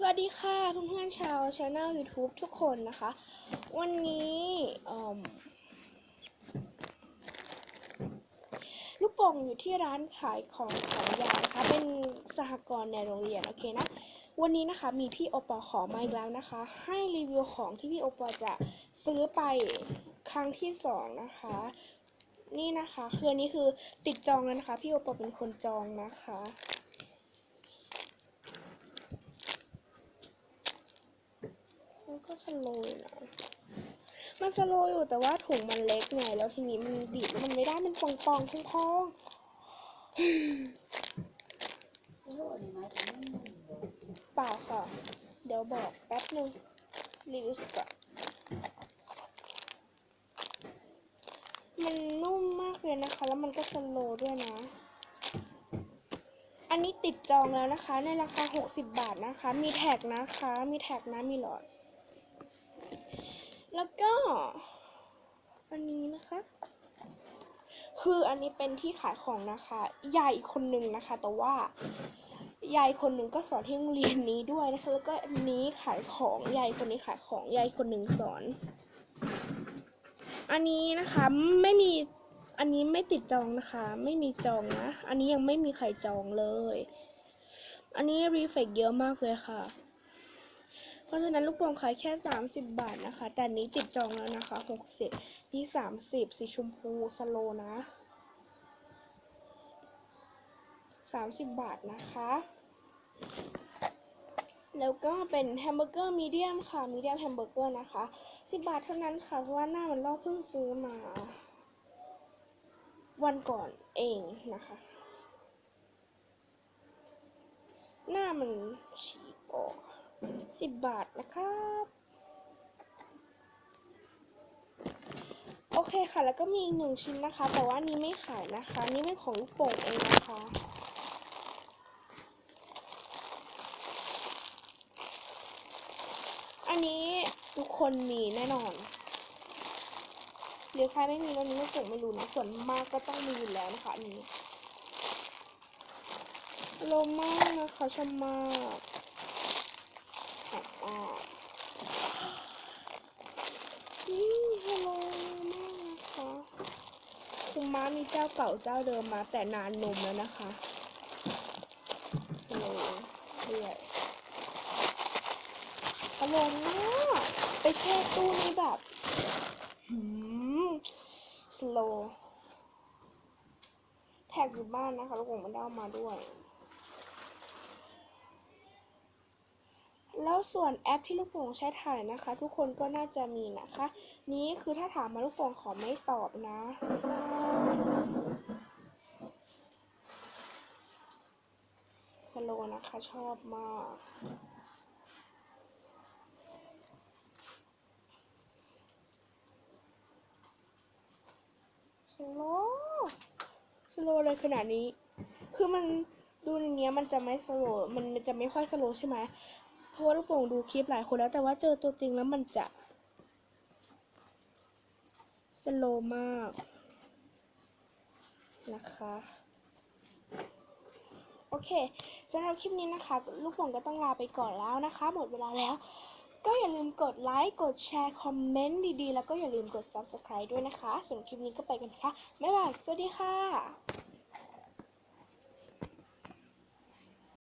สวัสดีค่ะเพื่อนๆชาวช anel YouTube ทุกคนนะคะ วันนี้ลูกโป่งอยู่ที่ร้านขายของของยานะคะ เป็นสหกรณ์ในโรงเรียนโอเคนะ วันนี้นะคะมีพี่โอปอขอมาอีกแล้วนะคะ ให้รีวิวของที่พี่โอปอจะซื้อไปครั้งที่สองนะคะ นี่นะคะคืออันนี้คือติดจองแล้วนะคะ พี่โอปอเป็นคนจองนะคะ มัน ก็สโลว์อยู่นะมันสโลว์อยู่แต่ว่าถุงมันเล็กไงแล้วทีนี้มันบีบมันไม่ได้มันปองปองๆพองๆเปล่าค่ะ เดี๋ยวบอกแป๊บนึงรีวิวสักก่อนมันนุ่มมากเลยนะคะ แล้วมันก็สโลด้วยนะ อันนี้ติดจองแล้วนะคะ ในราคา 60 บาทนะคะ มีแท็กนะคะ มีแท็กนะ มีหลอด แล้วก็ อันนี้นะคะ คืออันนี้เป็นที่ขายของนะคะยายอีกคนนึงนะคะ แต่ว่ายายคนหนึ่งก็สอนที่โรงเรียนนี้ด้วยนะคะ แล้วก็อันนี้ขายของยายคนนี้ขายของยายคนหนึ่งสอน อันนี้นะคะไม่มีอันนี้ไม่ติดจองนะคะ ไม่มีจองนะ อันนี้ยังไม่มีใครจองเลย อันนี้รีเฟกเยอะมากเลยค่ะ เพราะฉะนั้นลูกโป่งขายแค่ 30 บาทนะคะ แต่นี้ติดจองแล้วนะคะ 60 นี่ 30 สีชมพูสโลนะ 30 บาทนะคะ แล้วก็เป็นแฮมเบอร์เกอร์มีเดียมค่ะ มีเดียมแฮมเบอร์เกอร์นะคะ 10 บาทเท่านั้นค่ะ เพราะว่าหน้ามันลอกเพิ่งซื้อมา วันก่อนเองนะคะ หน้ามันฉี สิบบาทนะครับ โอเคค่ะ แล้วก็มีอีกหนึ่งชิ้นนะคะ แต่ว่านี้ไม่ขายนะคะ นี่เป็นของลูกโป่งเองนะคะอันนี้ทุกคนมีแน่นอนหรือใครไม่มีวันนี้ลูกโป่งไม่รู้นะส่วนมากก็ต้องมีอยู่แล้วนะคะอันนี้โลมากนะคะชอบมาก อ่ฮัลโหลมากนะคะคุณม้ามีเจ้าเก่าเจ้าเดิมมาแต่นานนมแล้วนะคะสโลว์เรื่อยฮัลโหลมากไปแช่ตู้นี่แบบหืมสโลแท็กอยู่บ้านนะคะแล้วผมมันได้เอามาด้วย แล้วส่วนแอปที่ลูกโป่งใช้ถ่ายนะคะ ทุกคนก็น่าจะมีนะคะ นี้คือถ้าถามมาลูกโป่งขอไม่ตอบนะสโลนะคะชอบมากสโลสโลเลยขนาดนี้ คือมันดูในเนี้ยมันจะไม่สโลมันมันจะไม่ค่อยสโลใช่ไหม เพราะว่าลูกโป่งดูคลิปหลายคนแล้วแต่ว่าเจอตัวจริงแล้วมันจะสโลมากนะคะโอเคสำหรับคลิปนี้นะคะ ลูกโป่งก็ต้องลาไปก่อนแล้วนะคะ หมดเวลาแล้ว ก็อย่าลืมกดไลค์กดแชร์คอมเมนต์ดีๆ แล้วก็อย่าลืมกด subscribe ด้วยนะคะส่วนคลิปนี้ก็ไปกันค่ะบ๊ายบายสวัสดีค่ะ